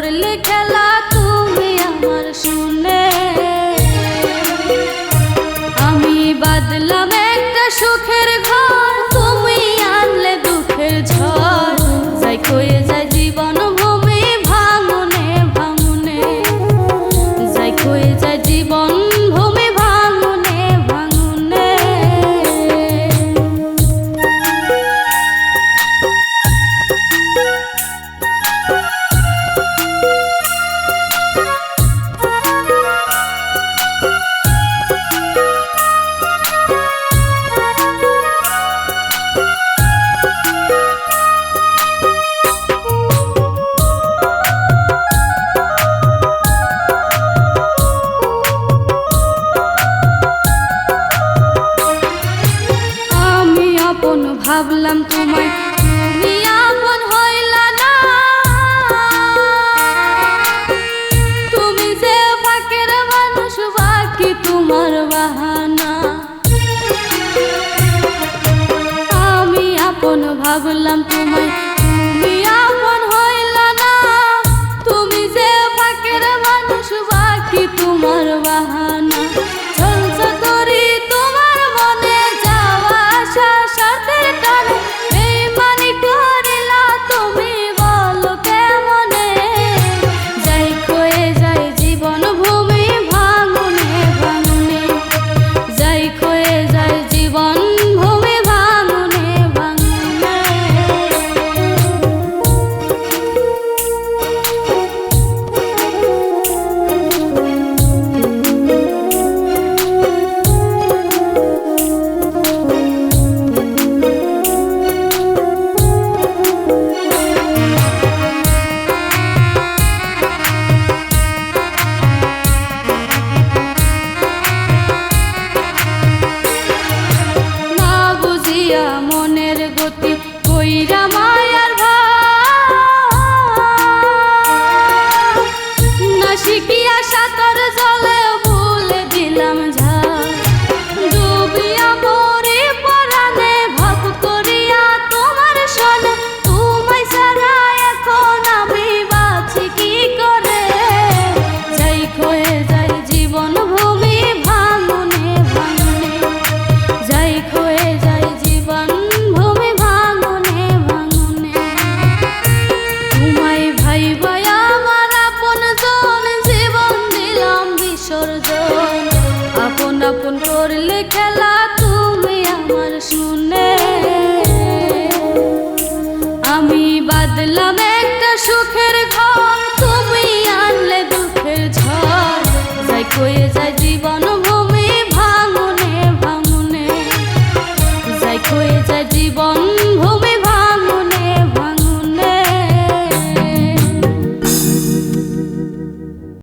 করলে খেলা ভাবলাম তোমায় তুমি আপন হইলা না। তুমি যে পাখের মানুষ, বাকি তোমার বাহানা। আমি আপন ভাবলাম করলে খেলা তুমি আমার শুনে। আমি বাদলাম একটা সুখের ঘর, তুমি আনলে দুঃখের ঝড়। তাই জীবন ভূমি ভাঙনে ভাঙনে। যাই কয়ে যায় জীবন ভূমি